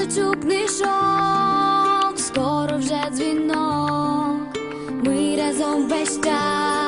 тисячу книжок, скоро вже дзвінок. Ми разом весь час